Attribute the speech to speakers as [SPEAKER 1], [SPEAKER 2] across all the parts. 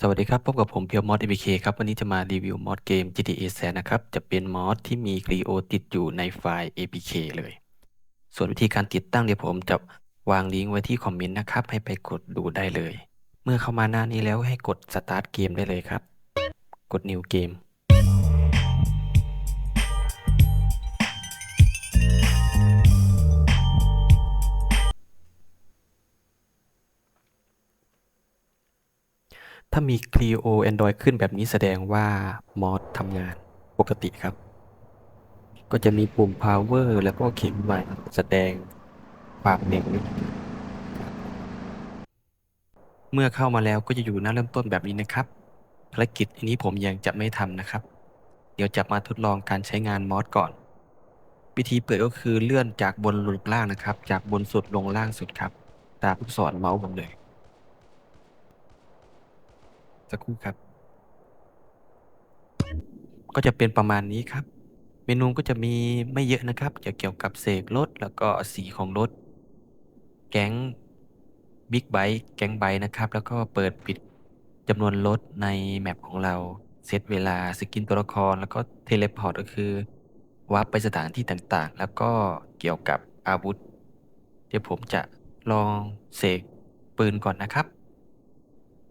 [SPEAKER 1] สวัสดีครับ พบกับผมเพียวมอส APK ครับ วันนี้จะมารีวิวมอดเกม GTA แสสนะครับ จะเป็นมอดที่มีครีโอติดอยู่ในไฟล์ APK เลย ส่วนวิธีการติดตั้งเดี๋ยวผมจะวางลิงก์ไว้ที่คอมเมนต์นะครับ ให้ไปกดดูได้เลย เมื่อเข้ามาหน้านี้แล้วให้กด Start เกมได้เลยครับ กด New Game ถ้ามี Clio Android ขึ้นแบบนี้แสดงว่ามอดทำงานปกติครับ ก็จะมีปุ่ม power แล้วก็เข็มไว้แสดงความเร็วเมื่อเข้ามาแล้วก็จะอยู่หน้าเริ่มต้นแบบนี้นะครับภารกิจอันนี้ผมยังจะไม่ทำนะครับ เดี๋ยวจะมาทดลองการใช้งานมอดก่อน วิธีเปิดก็คือเลื่อนจากบนลงล่างนะครับ จากบนสุดลงล่างสุดครับ ตามลูกศรเมาส์ผมเลย สักครู่ครับ ก็จะเป็นประมาณนี้ครับ เมนูก็จะมีไม่เยอะนะครับ จะเกี่ยวกับเสกรถแล้วก็สีของรถ แก๊งบิ๊กไบค์แก๊งไบค์นะครับ แล้วก็เปิดปิดจำนวนรถในแมปของเรา เซตเวลาสกินตัวละคร แล้วก็เทเลพอร์ตก็คือวาร์ปไปสถานที่ต่างๆ แล้วก็เกี่ยวกับอาวุธ เดี๋ยวผมจะลองเสกปืนก่อนนะครับ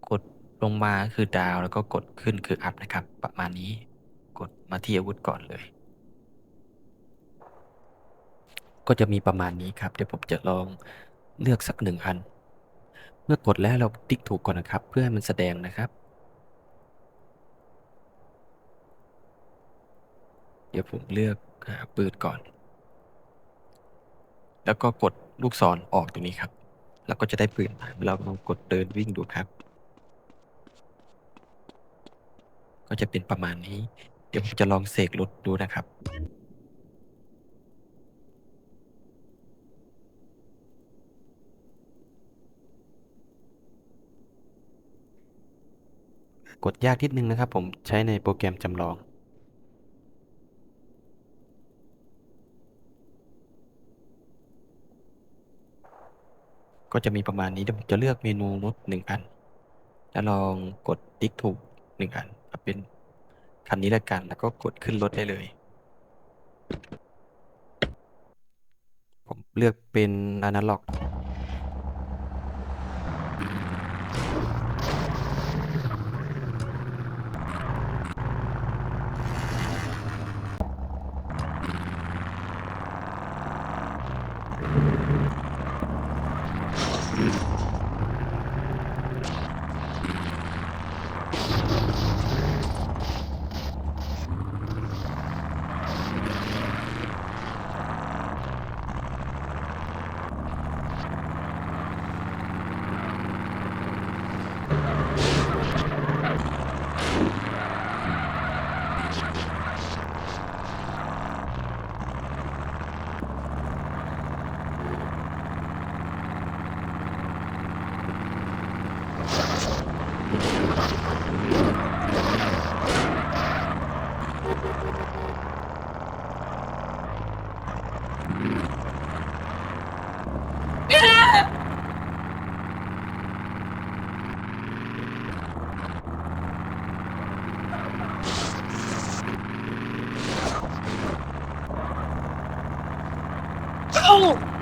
[SPEAKER 1] กด ลงมาคือดาวแล้วก็กดขึ้นคืออัพนะครับ ประมาณนี้กดมาที่อาวุธก่อนเลย ก็จะมีประมาณนี้ครับ เดี๋ยวผมจะลองเลือกสักหนึ่งอัน เมื่อกดแล้วเราติ๊กถูกก่อนนะครับ เพื่อให้มันแสดงนะครับ เดี๋ยวผมเลือกปืนก่อน แล้วก็กดลูกศรออกตรงนี้ครับ แล้วก็จะได้ปืนมาเราลองกดเดินวิ่งดูครับ ก็จะเป็นประมาณนี้ เดี๋ยวผมจะลองเสกรถดูนะครับ กดยากนิดนึงนะครับผมใช้ในโปรแกรมจำลองก็จะมีประมาณนี้เดี๋ยวผมจะเลือกเมนูรถหนึ่งอัน แล้วลองกดติ๊กถูกหนึ่งอัน เอาเป็นคันนี้ละกัน แล้วก็กดขึ้นรถได้เลย ผมเลือกเป็นอนาล็อก
[SPEAKER 2] Oh!